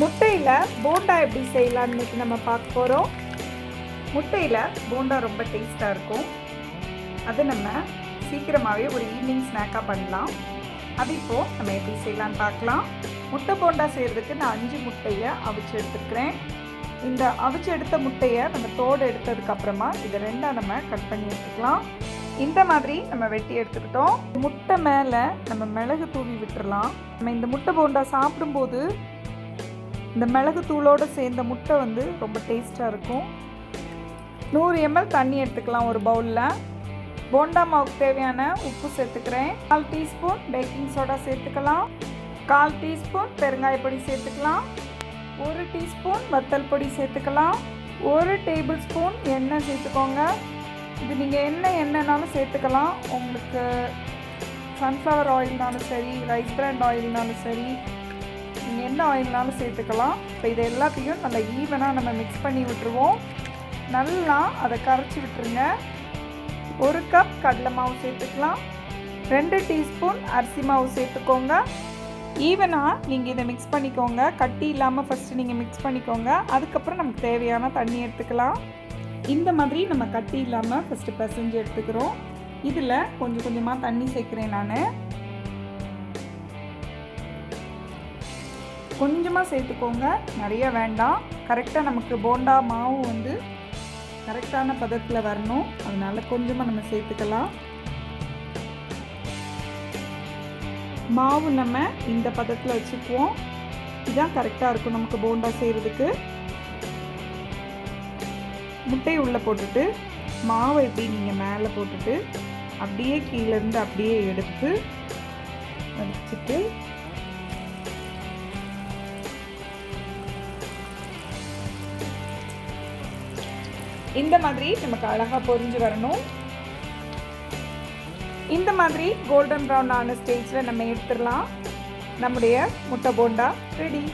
முட்டையில் போண்டா எப்படி செய்யலாம்னு நம்ம பார்க்க போகிறோம் முட்டையில் போண்டா ரொம்ப டேஸ்ட்டாக இருக்கும். அது நம்ம சீக்கிரமாகவே ஒரு ஈவினிங் ஸ்நாக்காக பண்ணலாம். அது இப்போது நம்ம எப்படி செய்யலாம்னு பார்க்கலாம். முட்டை போண்டா செய்கிறதுக்கு நான் அஞ்சு முட்டையை அவிச்சு எடுத்துக்கிறேன். இந்த அவிச்சு எடுத்த முட்டையை நம்ம தோடு எடுத்ததுக்கப்புறமா இதை ரெண்டாக நம்ம கட் பண்ணி எடுத்துக்கலாம். இந்த மாதிரி நம்ம வெட்டி எடுத்துக்கிட்டோம். முட்டை மேலே நம்ம மிளகு தூவி விட்டுறலாம். நம்ம இந்த முட்டை போண்டா சாப்பிடும்போது இந்த மிளகு தூளோடு சேர்ந்த முட்டை வந்து ரொம்ப டேஸ்ட்டாக இருக்கும். நூறு எம்எல் தண்ணி எடுத்துக்கலாம் ஒரு பவுலில் போண்டா மாவுக்கு தேவையான உப்பு சேர்த்துக்கிறேன். கால் டீஸ்பூன் பேக்கிங் சோடா சேர்த்துக்கலாம். கால் டீஸ்பூன் பெருங்காயப்பொடி சேர்த்துக்கலாம். ஒரு டீஸ்பூன் வத்தல் பொடி சேர்த்துக்கலாம். ஒரு டேபிள் ஸ்பூன் எண்ணெய் சேர்த்துக்கோங்க. இது நீங்கள் என்ன எண்ணெய்னாலும் சேர்த்துக்கலாம். உங்களுக்கு சன்ஃப்ளவர் ஆயில்னாலும் சரி ரைஸ் பிராண்ட் ஆயில்னாலும் சரி நீங்கள் என்ன ஆயில்னாலும் சேர்த்துக்கலாம். இப்போ இது எல்லாத்தையும் நல்லா ஈவனாக நம்ம மிக்ஸ் பண்ணி விட்டுருவோம். நல்லா அதை கரைச்சி விட்டுருங்க. ஒரு கப் கடலை மாவு சேர்த்துக்கலாம். ரெண்டு டீஸ்பூன் அரிசி மாவு சேர்த்துக்கோங்க. ஈவனாக நீங்கள் இதை மிக்ஸ் பண்ணிக்கோங்க. கட்டி இல்லாமல் ஃபஸ்ட்டு நீங்கள் மிக்ஸ் பண்ணிக்கோங்க. அதுக்கப்புறம் நமக்கு தேவையான தண்ணி எடுத்துக்கலாம். இந்த மாதிரி நம்ம கட்டி இல்லாமல் ஃபஸ்ட்டு பிசைஞ்சு எடுத்துக்கிறோம். இதில் கொஞ்சம் கொஞ்சமாக தண்ணி சேர்க்குறேன் நான். கொஞ்சமாக சேர்த்துக்கோங்க. நிறைய வேண்டாம். கரெக்டாக நமக்கு போண்டா மாவு வந்து கரெக்டான பதத்தில் வரணும். அதனால் கொஞ்சமாக நம்ம சேர்த்துக்கலாம். மாவு நம்ம இந்த பதத்தில் வச்சுக்குவோம். இதுதான் கரெக்டாக இருக்கும் நமக்கு போண்டா செய்கிறதுக்கு முட்டையை உள்ளே போட்டுட்டு மாவை எப்படி நீங்கள் மேலே போட்டுட்டு அப்படியே கீழேருந்து அப்படியே எடுத்து வச்சுட்டு இந்த மாதிரி நமக்கு அழகாக பொறிஞ்சு வரணும். இந்த மாதிரி கோல்டன் ப்ரௌன் ஆன ஸ்டேஜில் நம்ம எடுத்துடலாம். நம்முடைய முட்டை போண்டா ரெடி